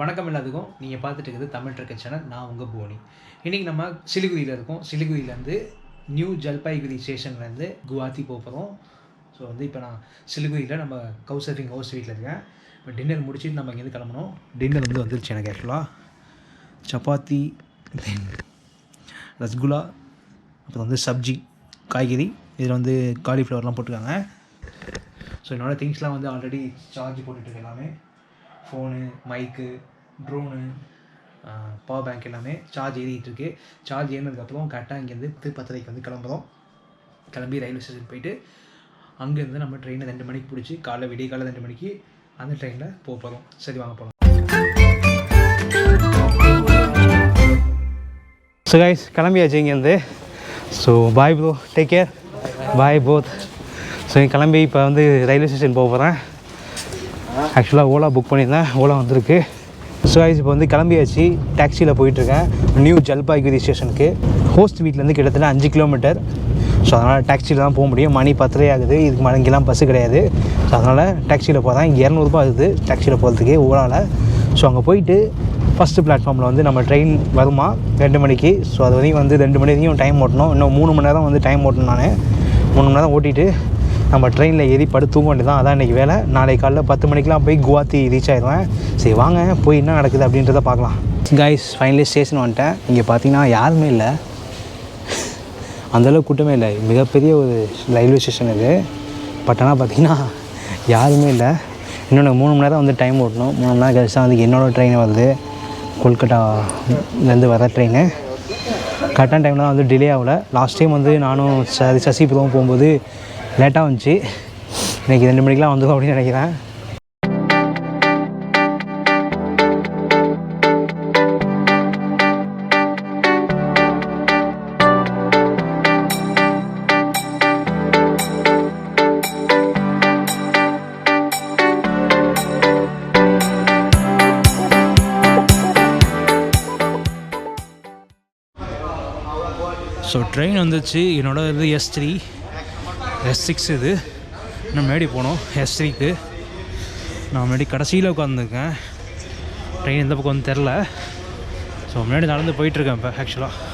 வணக்கம் எல்லாத்துக்கும். நீங்கள் பார்த்துட்டு இருக்குது தமிழ் ட்ரக்கர் சேனல். நான் உங்கள் போனி. இன்றைக்கி நம்ம சிலிகுரியில் இருக்கோம். சிலிகுரியிலேருந்து நியூ ஜல்பைகுரி ஸ்டேஷன்லேருந்து குவாத்தி போகிறோம் ஸோ வந்து இப்போ நான் சிலிகுரியில் நம்ம கவு சர்ஃபிங் ஹவுஸ் வீட்டில் இருக்கேன். இப்போ டின்னர் முடிச்சுட்டு நம்ம இங்கேருந்து கிளம்பணும். டின்னர் வந்து வந்துருச்சு எனக்கு ஆக்சுவலாக சப்பாத்தி தென் ரசகுல்லா அப்புறம் வந்து சப்ஜி காய்கறி. இதில் வந்து காலிஃப்ளவர்லாம் போட்டிருக்காங்க. ஸோ என்னோடய திங்ஸ்லாம் வந்து ஆல்ரெடி சார்ஜ் போட்டுட்டு எல்லாமே. Phone mic drone power bank எல்லாமே சார்ஜ் ஏறிட்டுருக்கு. சார்ஜ் ஏறினதுக்கப்புறம் கரெக்டாக இங்கேருந்து பத்து பத்தரைக்கு வந்து கிளம்புறோம். கிளம்பி ரயில்வே ஸ்டேஷன் போயிட்டு அங்கேருந்து நம்ம ட்ரெயினை ரெண்டு மணிக்கு பிடிச்சி காலைல விடிய காலைல ரெண்டு மணிக்கு அந்த ட்ரெயினில் போக போகிறோம் சரி வாங்க போகலாம் ஸோ கைஸ் கிளம்பியாச்சு இங்கேருந்து. So bye bro take care bye both so கிளம்பி இப்போ வந்து ரயில்வே ஸ்டேஷன் போக போகிறேன் ஆக்சுவலாக ஓலா புக் பண்ணியிருந்தேன். ஓலா வந்திருக்கு. ஸோ ஐஸ் இப்போ வந்து கிளம்பியாச்சு. டாக்ஸியில் போயிட்டுருக்கேன். நியூ ஜல்பாய்குரி ஸ்டேஷனுக்கு ஹோஸ்ட் வீட்லேருந்து கிட்டத்தட்ட அஞ்சு கிலோமீட்டர் ஸோ அதனால் டாக்ஸியில் தான் போக முடியும். மணி பத்தரை ஆகுது. இதுக்கு மேலே பஸ்ஸு கிடையாது. ஸோ அதனால் டாக்ஸியில் போகிறேன் இங்கே இரநூறுபா ஆகுது டாக்ஸியில் போகிறதுக்கு ஓலாவில் ஸோ அங்கே போயிட்டு ஃபஸ்ட்டு பிளாட்ஃபார்மில் வந்து நம்ம ட்ரெயின் வருமா? ரெண்டு மணிக்கு. ஸோ அது வரையும் வந்து ரெண்டு மணி வரையும் டைம் ஓட்டணும். இன்னும் மூணு மணி நேரம் வந்து டைம் ஓட்டணும் நான். மூணு மணி நேரம் ஓட்டிட்டு நம்ம ட்ரெயினில் ஏறி படுத்து தூங்க வேண்டியதான் அதான் இன்றைக்கி வேலை. நாளைக்கு காலையில் பத்து மணிக்கெலாம் போய் குவாத்தி ரீச் ஆயிடுவேன். சரி வாங்க போய் என்ன நடக்குது அப்படின்றத பார்க்கலாம். கைஸ் ஃபைனலி ஸ்டேஷன் வந்துட்டேன். இங்கே பார்த்தீங்கன்னா யாருமே இல்லை. அந்தளவுக்கு கூட்டமே இல்லை. மிகப்பெரிய ஒரு ரயில்வே ஸ்டேஷன் இது. பட் ஆனால் பார்த்தீங்கன்னா யாருமே இல்லை. இன்னொன்று மூணு மணி நேரம் வந்து டைம் ஓட்டணும். மூணு மணி நேரம் கழிச்சு தான் வந்து என்னோடய ட்ரெயின் வருது. கொல்கட்டாலேருந்து வர ட்ரெயின் கரெக்டான டைமில் தான் வந்து டிலே ஆகலை. லாஸ்ட் டைம் வந்து நானும் ச சசிபுரம் போகும்போது லேட்டாக வந்துச்சு. இன்றைக்கி ரெண்டு மணிக்கெலாம் வந்துடும் அப்படின்னு நினைக்கிறேன். ஸோ ட்ரெயின் வந்துச்சு. என்னோட இது எஸ் த்ரீ எஸ் சிக்ஸ் இது. இன்னும் முன்னாடி போனோம். எஸ் த்ரீக்கு நான் முன்னாடி கடைசியில் உட்காந்துருக்கேன் ட்ரெயின் எந்த பக்கம் வந்து தெரில ஸோ முன்னாடி நடந்து போயிட்டுருக்கேன் இப்போ ஆக்சுவலாக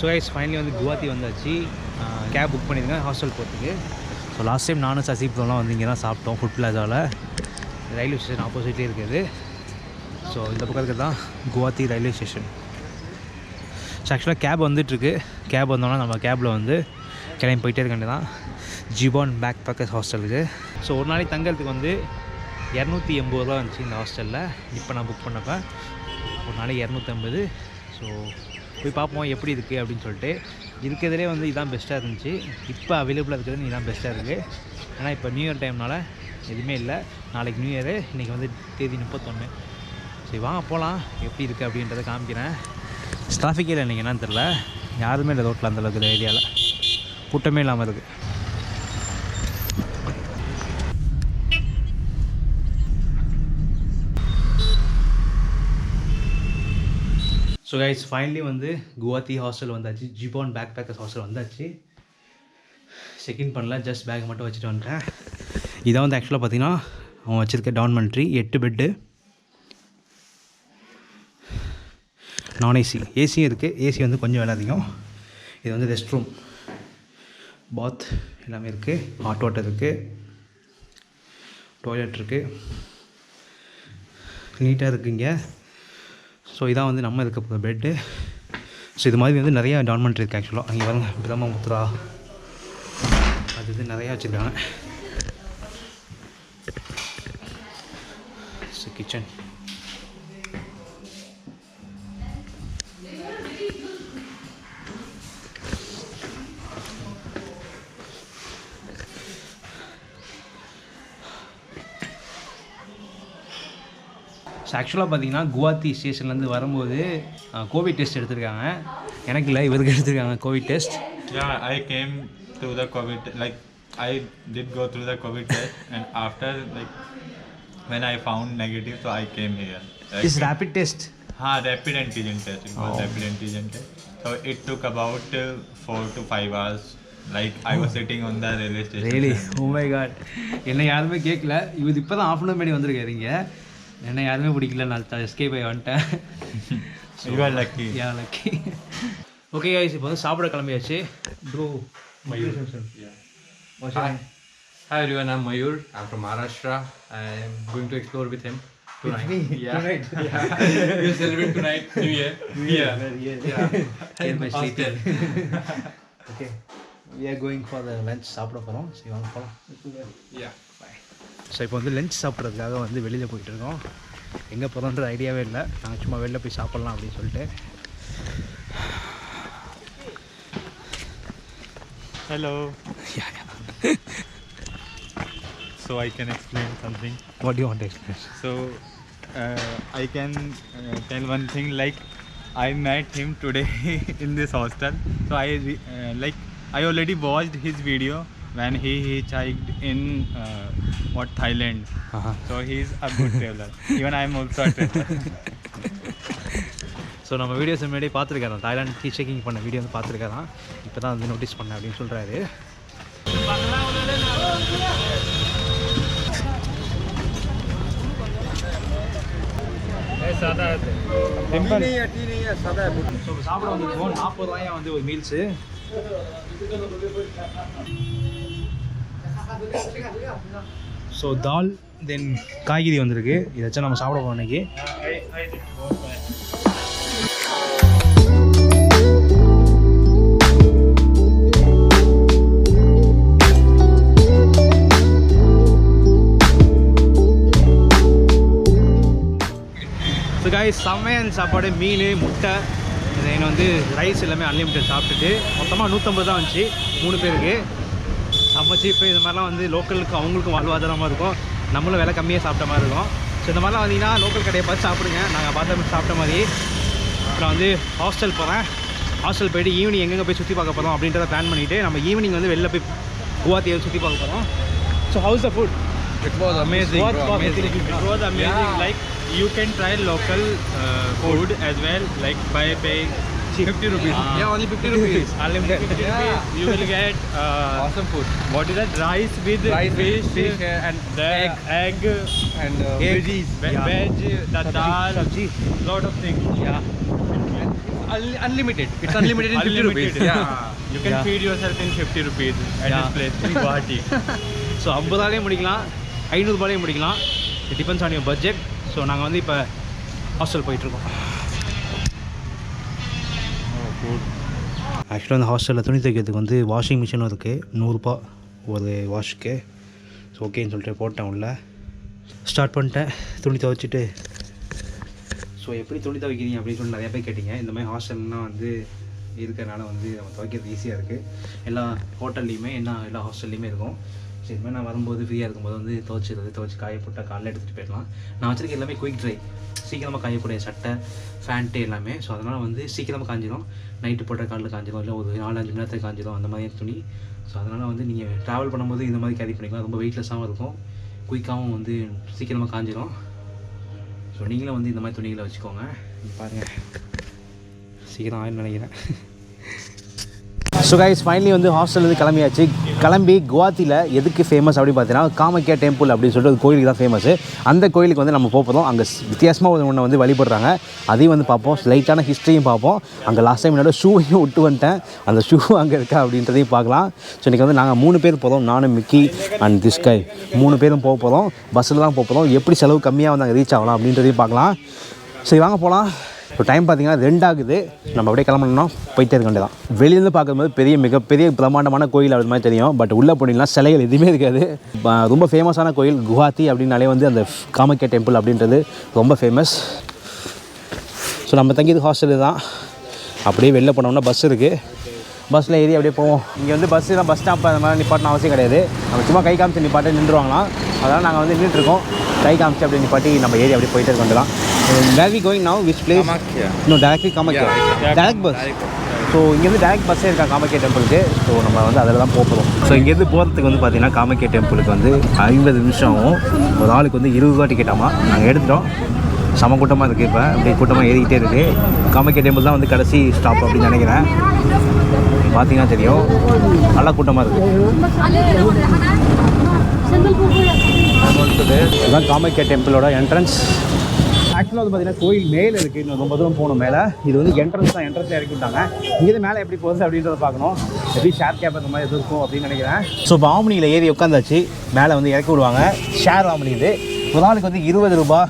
ஸோ ஐஸ் ஃபைனலி வந்து குவாத்தி வந்தாச்சு. கேப் புக் பண்ணியிருக்கேன் ஹாஸ்டல் போகிறதுக்கு ஸோ லாஸ்ட் டைம் நானும் சசிப்லாம் வந்து இங்கே தான் சாப்பிட்டோம் ஃபுட் பிளாசாவில் ரயில்வே ஸ்டேஷன் ஆப்போசிட்லேயே இருக்குது. ஸோ இந்த பக்கம் இருக்கிறது தான் குவாத்தி ரயில்வே ஸ்டேஷன் ஸோ ஆக்சுவலாக கேப் வந்துட்டுருக்கு. கேப் வந்தோன்னா நம்ம கேபில் வந்து கிளம்பி போயிட்டே இருக்க தான் ஜிபான் பேக் பேக்கர்ஸ் ஹாஸ்டலுக்கு ஸோ ஒரு நாளைக்கு தங்கிறதுக்கு வந்து இரநூத்தி எண்பது ரூபா இருந்துச்சு இந்த ஹாஸ்டலில். இப்போ நான் புக் பண்ணப்போ ஒரு நாளைக்கு இரநூத்தம்பது ஸோ போய் பார்ப்போம் எப்படி இருக்குது அப்படின்னு சொல்லிட்டு. இருக்கிறதுலே வந்து இதான் பெஸ்ட்டாக இருந்துச்சு. இப்போ அவைலபிளாக இருக்கிறது இதுதான் பெஸ்ட்டாக இருக்குது ஏன்னா இப்போ நியூ இயர் டைம்னால எதுவுமே இல்லை. நாளைக்கு நியூ இயரு இன்றைக்கி வந்து தேதி முப்பத்தொன்று சரி வாங்க போகலாம் எப்படி இருக்குது அப்படின்றத காமிக்கிறேன். டிராஃபிக்கே இல்லை இன்றைக்கி என்னன்னு தெரில யாருமே இல்லை ரோட்டில் அந்தளவுக்கு இந்த ஏரியாவில் கூட்டமே இல்லாமல் இருக்குது ஸோ கைஸ் ஃபைனலி வந்து குவாத்தி ஹாஸ்டல் வந்தாச்சு. ஜிபான் பேக் பேக்கர்ஸ் ஹாஸ்டல் வந்தாச்சு செக்இன் பண்ணல ஜஸ்ட் பேக் மட்டும் வச்சுட்டு வந்துட்டேன். இதான் வந்து ஆக்சுவலாக பார்த்தீங்கன்னா அவன் வச்சுருக்க டான்மெண்ட்ரி எட்டு பெட்டு நான் ஏசி ஏசியும் இருக்குது ஏசி வந்து கொஞ்சம் விலை அதிகம். இது வந்து ரெஸ்ட் ரூம் பாத் எல்லாமே இருக்குது ஹாட் வாட்டர் இருக்குது டாய்லெட் இருக்குது நீட்டாக இருக்குங்க ஸோ இதான் வந்து நம்ம இருக்க போகிற பெட்டு ஸோ இது மாதிரி வந்து நிறையா டான்மெண்ட் இருக்குது ஆக்சுவலாக அங்கே பாருங்க பிரம்மபுத்ரா அது இது நிறையா வச்சுருக்காங்க. ஸோ கிச்சன் ஸோ ஆக்சுவலாக பார்த்தீங்கன்னா குவாத்தி ஸ்டேஷன்லேருந்து வரும்போது கோவிட் டெஸ்ட் எடுத்திருக்காங்க எனக்கு இல்லை இவருக்கு எடுத்திருக்காங்க covid test came to the COVID, like I did go through the COVID test, and after like when I found negative, so I came here. Like, is rapid test हाँ, rapid antigen test. It was Oh. rapid antigen test. So it took about uh, four to five hours. Like I was sitting on the railway station. Really oh my god என்னை யாருமே கேட்கல இவர் இப்போ தான் of an பண்ணி வந்திருக்காருங்க என்னை யாருமே பிடிக்கல நான் எஸ்கேப் ஆகி வந்துட்டேன் You are lucky. Yeah lucky okay guys இப்போ வந்து சாப்பிட கிளம்பியாச்சு bro Mayur Hi. Hi everyone, I'm Mayur. I'm from Maharashtra. I'm going to explore with him tonight. Yeah. yeah. we'll celebrate tonight, New Year. Yeah. my sleep. Hostel. Okay we are going for the lunch சாப்பிட போகிறோம் சரி வாங்க போகலாம் Yeah. So இப்போ வந்து lunch சாப்பிட்றதுக்காக வந்து வெளியில் போயிட்டு இருக்கோம் எங்கே போகிறோன்றது ஐடியாவே இல்லை நாங்கள் சும்மா வெளில போய் சாப்பிட்லாம் அப்படின்னு சொல்லிட்டு. Yeah, So I can explain something. What you want explain So uh, I can uh, tell one thing like I met him today in this hostel. So I re- uh, like I already watched his video when he hitchhiked in uh, what Thailand. So he's a good traveler. Even I am also a traveler. So நம்ம videos முன்னாடி பார்த்துருக்காராம் Thailand tea checking பண்ண video வந்து பார்த்துருக்காராம் இப்போ தான் வந்து notice பண்ணேன் அப்படின்னு சொல்கிறாரு சாப்பிட வந்துருக்கோம் நாற்பது ரூபாயா வந்து ஒரு மீல்ஸு ஸோ தால் தென் காய்கறி வந்திருக்கு. இதை வச்சு நம்ம சாப்பிட போகிறோம் இன்னைக்கு. ஸோ காய் செம்மையான சாப்பாடு மீன் முட்டை தென் வந்து ரைஸ் எல்லாமே அன்லிமிட்டட் சாப்பிட்டுட்டு மொத்தமாக நூற்றம்பது தான் வந்துச்சு மூணு பேருக்கு. செம்ம சீப்பு இது மாதிரிலாம் வந்து லோக்கலுக்கு அவங்களுக்கும் வாழ்வாதாரமாக இருக்கும் நம்மளும் விலை கம்மியாக சாப்பிட்ட மாதிரி இருக்கும் ஸோ இந்த மாதிரிலாம் வந்தீங்கன்னா லோக்கல் கடையை பார்த்து சாப்பிடுங்க நாங்கள் பார்த்த மாதிரி சாப்பிட்ட மாதிரி அப்புறம் வந்து ஹாஸ்டல் போகிறேன் ஹாஸ்டல் போயிட்டு ஈவினிங் எங்கெங்கே போய் சுற்றி பார்க்க போகிறோம் அப்படின்றத பிளான் பண்ணிவிட்டு நம்ம ஈவினிங் வந்து வெளில போய் குவாத்தியை சுற்றி பார்க்க போகிறோம் so how's the food It was amazing. What bro, was amazing. it? It was amazing. Yeah. Like you can try local uh, food as well, like by paying 50 rupees. Yeah, only 50 rupees. Unlimited 50 Yeah. rupees. You will get uh, awesome food. what is that? Rice with Rice with fish, fish, uh, and the egg. egg, And uh, Egg. veggies. ve- Yeah. veg, the dal, sabji. lot of things. Yeah. Un- unlimited. It's unlimited in 50 rupees. Unlimited. Yeah. You can Yeah. feed yourself in 50 rupees at Yeah. this place in Guwahati. So ஐம்பதாலேயும் முடிக்கலாம் ஐநூறுபாலையும் முடிக்கலாம் it depends on your budget so நாங்கள் வந்து இப்போ hostel போயிட்டுருக்கோம் ஆக்சுவலாக அந்த ஹாஸ்டலில் துணி துவைக்கிறதுக்கு வந்து வாஷிங் மிஷினும் இருக்குது நூறுரூபா ஒரு வாஷுக்கு ஸோ ஓகேன்னு சொல்லிட்டு போட்டேன் உள்ள. ஸ்டார்ட் பண்ணிட்டேன். துணி துவைச்சிட்டு. ஸோ எப்படி துணி துவைக்கிறீங்க அப்படின்னு சொல்லி நிறைய பேர் கேட்டிங்க. இந்த மாதிரி ஹாஸ்டல்லாம் வந்து இருக்கிறனால வந்து நம்ம துவைக்கிறது ஈஸியாக இருக்குது எல்லா ஹோட்டல்லையுமே என்ன எல்லா ஹாஸ்டல்லையுமே இருக்கும். ஸோ இதுமாதிரி நான் வரும்போது ஃப்ரீயாக இருக்கும்போது வந்து துவைச்சிடுறது துவைச்சி காய போட்டால் காலையில் எடுத்துகிட்டு போயிடலாம். நான் வச்சிருக்க எல்லாமே குயிக் ட்ரை சீக்கிரமாக காயக்கூடிய சட்டை ஃபேண்ட்டு எல்லாமே. ஸோ அதனால் வந்து சீக்கிரமாக காஞ்சிடும் நைட்டு போட்ட காலில் காஞ்சிடும் இல்லை ஒரு நாலு அஞ்சு மணி நேரத்துக்கு காஞ்சிடும் அந்த மாதிரி துணி. ஸோ அதனால் வந்து நீங்கள் ட்ராவல் பண்ணும்போது இந்த மாதிரி கேரி பண்ணிக்கலாம். ரொம்ப வெயிட்லெஸ்ஸாகவும் இருக்கும். குயிக்காகவும் வந்து சீக்கிரமாக காஞ்சிடும் ஸோ நீங்களும் வந்து இந்த மாதிரி துணிகளை வச்சுக்கோங்க. பாருங்கள் சீக்கிரம் ஆயிரம் நினைக்கிறேன். ஸோ கைஸ் ஃபைனலி வந்து ஹாஸ்டல்லேருந்து கிளம்பியாச்சு. கிளம்பி குவாத்தியில் எதுக்கு ஃபேமஸ் அப்படின்னு பார்த்தீங்கன்னா காமக்கியா டெம்பிள் அப்படின்னு சொல்லிட்டு ஒரு கோயிலுக்கு தான் ஃபேமஸ் அந்த கோயிலுக்கு வந்து நம்ம போக போகிறோம் அங்கே வித்தியாசமாக ஒரு ஒன்று வந்து வழிபடுறாங்க. அதையும் வந்து பார்ப்போம். லைட்டான ஹிஸ்ட்ரியும் பார்ப்போம். அங்கே லாஸ்ட் டைம் என்னோட ஷூவையும் விட்டு வந்துட்டேன். அந்த ஷூ அங்கே இருக்கா அப்படின்றதையும் பார்க்கலாம். ஸோ இன்றைக்கி வந்து நாங்கள் மூணு பேர் போகிறோம் நானும் மிக்கி அண்ட் திஸ்கை மூணு பேரும் போக போகிறோம் பஸ்ஸில் தான் போக போகிறோம் எப்படி செலவு கம்மியாக வந்து அங்கே ரீச் ஆகலாம் அப்படின்றதையும் பார்க்கலாம். சரி வாங்க போகலாம் ஸோ டைம் பார்த்தீங்கன்னா ரெண்டாகுது. நம்ம அப்படியே கிளம்பணும்னா போயிட்டே இருக்க வேண்டியதான் வெளியிலேருந்து பார்க்கும்போது பெரிய மிகப்பெரிய பிரம்மாண்டமான கோயில் அப்படி மாதிரி தெரியும். பட் உள்ளே போனீங்கன்னா சிலைகள் எதுவுமே இருக்காது. ரொம்ப ஃபேமஸான கோயில் குவாத்தி அப்படின்னாலே வந்து அந்த காமக்கியா டெம்பிள் அப்படின்றது ரொம்ப ஃபேமஸ் ஸோ நம்ம தங்கியது ஹாஸ்டலு தான். அப்படியே வெளில போனோம்னா பஸ் இருக்குது பஸ்ஸில் ஏறி அப்படியே போவோம். இங்கே வந்து பஸ்ஸு தான் பஸ் ஸ்டாப் அந்த மாதிரி நிப்பாட்டின அவசியம் கிடையாது. நம்ம சும்மா கை காமிச்சு நிப்பாட்டி நின்றுவாங்களாம் அதனால் நாங்கள் வந்து நின்றுட்டுருக்கோம் கை காமிச்சு அப்படி நிப்பாட்டி நம்ம ஏறி அப்படியே போயிட்டே இருக்க where we going now which place இன்னும் directly Kamakhya direct bus so இங்கேருந்து டேரக்ட் பஸ்ஸே இருக்கா காமக்கியா டெம்பிளுக்கு ஸோ நம்ம வந்து அதில் தான் போக போகிறோம் ஸோ இங்கேருந்து போகிறதுக்கு வந்து பார்த்தீங்கன்னா காமக்கியா டெம்பிளுக்கு வந்து ஐம்பது நிமிஷம். ஆகும் ஒரு ஆளுக்கு வந்து இருபது ரூபா டிக்கெட் ஆமாம் நாங்கள் எடுத்துட்டோம். செம கூட்டமாக இருக்குது இப்போ. அப்படியே கூட்டமாக ஏறிக்கிட்டே இருக்குது காமக்கியா டெம்பிள் தான் வந்து கடைசி ஸ்டாப் அப்படின்னு நினைக்கிறேன். பார்த்தீங்கன்னா தெரியும். நல்லா கூட்டமாக இருக்குது இதுதான் காமக்கியா டெம்பிளோட என்ட்ரன்ஸ் ஆக்சுவலாக வந்து பார்த்தீங்கன்னா கோயில் மேலே இருக்குது இன்னும் ரொம்ப தூரம் போகணும் மேலே. இது வந்து என்ட்ரன்ஸ் தான் என்ட்ரன்ஸில் இறக்கி விட்டாங்க இங்கேருந்து மேலே எப்படி போகுது அப்படின்றத பார்க்கணும். எப்படி ஷேர் கேப் அந்த மாதிரி எதுவும் இருக்கும் அப்படின்னு நினைக்கிறேன். ஸோ இப்போ ஆம்னியில் ஏறி உட்காந்தாச்சு. மேலே வந்து இறக்கி விடுவாங்க. ஷேர் ஆம்னி இது. ஒரு நாளுக்கு வந்து இருபது ரூபா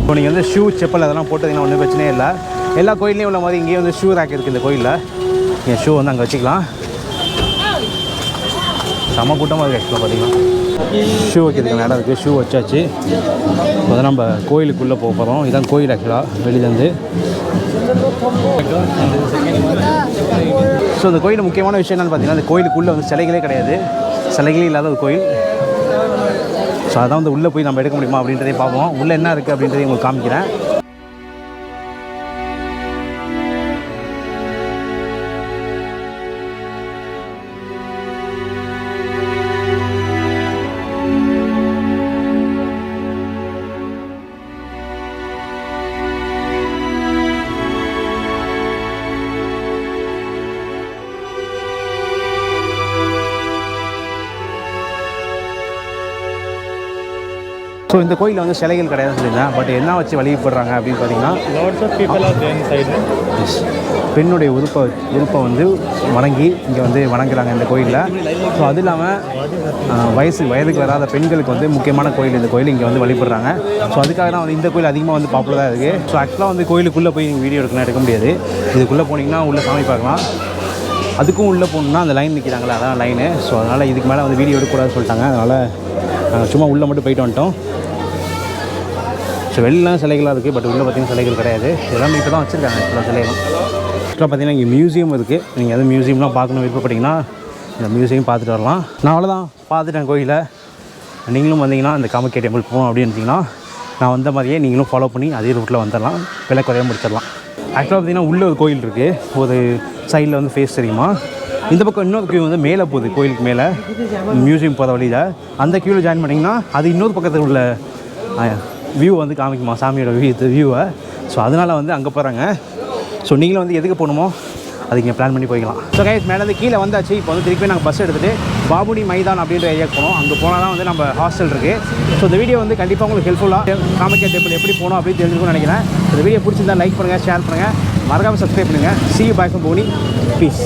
இப்போ நீங்கள் வந்து ஷூ செப்பல் அதெல்லாம் போட்டதுங்கன்னா ஒன்றும் பிரச்சனையே இல்லை. எல்லா கோயிலையும் உள்ள மாதிரி இங்கேயும் வந்து ஷூ ரேக் இருக்குது இந்த கோயிலில். நீங்கள் ஷூ வந்து அங்கே வச்சுக்கலாம். செம கூட்டமாக இருக்குது ஆக்சுவலாக பார்த்தீங்கன்னா ஷூ வைக்கிறதுக்கு இடம் இருக்குது ஷூ வச்சாச்சு. இப்போ தான் நம்ம கோயிலுக்குள்ளே போக போகிறோம் இதான் கோயில் ஆக்சுவலாக வெளியிலேருந்து. ஸோ இந்த கோயில் முக்கியமான விஷயம் என்னென்னு பார்த்தீங்கன்னா இந்த கோயிலுக்குள்ளே வந்து சிலைகளே கிடையாது. சிலைகளே இல்லாத ஒரு கோயில். ஸோ அதான் வந்து உள்ளே போய் நம்ம எடுக்க முடியுமா அப்படின்றதையும் பார்ப்போம். உள்ளே என்ன இருக்குது அப்படின்றதையும் உங்களுக்கு காமிக்கிறேன். ஸோ இந்த கோயிலில் வந்து சிலைகள் கிடையாதுன்னு சொல்லியிருந்தேன் பட் என்ன வச்சு வழிபடுறாங்க அப்படின்னு பார்த்தீங்கன்னா. பெண்ணுடைய உறுப்பை உறுப்பை வந்து வணங்கி இங்கே வந்து வணங்குறாங்க இந்த கோயிலில். ஸோ அது இல்லாமல் வயசு வயதுக்கு வராத பெண்களுக்கு வந்து முக்கியமான கோயில் இந்த கோயில் இங்கே வந்து வழிபடுறாங்க. ஸோ அதுக்காக தான் வந்து இந்த கோயில் அதிகமாக வந்து பாப்புலராக இருக்குது ஸோ ஆக்சுவலாக வந்து கோயிலுக்குள்ளே போய் நீங்கள் வீடியோ எடுக்கணும் எடுக்க முடியாது. இதுக்குள்ளே போனீங்கன்னா உள்ளே சாமி பார்க்கலாம். அதுக்கும் உள்ளே போகணுன்னா அந்த லைன் நிற்கிறாங்களே அதான் லைனு ஸோ அதனால் இதுக்கு மேலே வந்து வீடியோ எடுக்கக்கூடாதுன்னு சொல்லிட்டாங்க. அதனால் நாங்கள் சும்மா உள்ளே மட்டும் போயிட்டு வந்துட்டோம். ஸோ வெளிலாம் சிலைகளாக இருக்குது பட் உள்ளே பார்த்தீங்கன்னா சிலைகள் கிடையாது. எல்லாமே இப்போ தான் வச்சுருக்காங்க எல்லா சிலைகளும் ஆக்சுவலாக பார்த்திங்கன்னா இங்கே மியூசியம் இருக்குது நீங்கள் எதுவும் மியூசியம்லாம் பார்க்கணும் விருப்பப்பட்டீங்கன்னா இந்த மியூசியம் பார்த்துட்டு வரலாம். நான் அவ்வளோதான் பார்த்துட்டேன் கோயிலை. நீங்களும் வந்தீங்கன்னா இந்த காமக்கே டெம்பிள் போகணும் அப்படின்னு இருந்தீங்கன்னா நான் வந்த மாதிரியே நீங்களும் ஃபாலோ பண்ணி அதே ரூட்டில் வந்துடலாம். விலை குறைய முடிச்சிடலாம். ஆக்சுவலாக பார்த்திங்கன்னா உள்ளே ஒரு கோயில் இருக்குது ஒரு சைடில் வந்து ஃபேஸ் தெரியுமா? இந்த பக்கம் இன்னொரு கியூ வந்து மேலே போகுது கோயிலுக்கு மேலே. மியூசியம் போகிற வழியில். அந்த கியூவில் ஜாயின் பண்ணிங்கன்னா அது இன்னொரு பக்கத்தில் உள்ள வியூ வந்து காமிக்குமா சாமியோட வியூ வியூவை ஸோ அதனால் வந்து அங்கே போகிறாங்க ஸோ நீங்களும் வந்து எதுக்கு போகணுமோ அதுக்கு இங்கே பிளான் பண்ணி போய்க்கலாம். ஸோ கைஸ் மேலேருந்து கீழே வந்தாச்சு. இப்போ வந்து திருப்பி நாங்கள் பஸ் எடுத்துகிட்டு பாபுனி மைதான் அப்படின்ற ஏரியாவுக்கு போனோம் அங்கே போனால் தான் வந்து நம்ம ஹாஸ்டல் இருக்குது ஸோ இந்த வீடியோ வந்து கண்டிப்பாக உங்களுக்கு ஹெல்ப்ஃபுல்லாக காமிக்கா டெம்பிள் எப்படி போகணும் அப்படின்னு தெரிஞ்சுக்கணும்னு நினைக்கிறேன். இந்த வீடியோ பிடிச்சிருந்தா லைக் பண்ணுங்கள் ஷேர் பண்ணுங்கள் மறக்காமல் சப்ஸ்கிரைப் பண்ணுங்கள் சி பாய் ஃப்ரம் போனி ப்ளீஸ்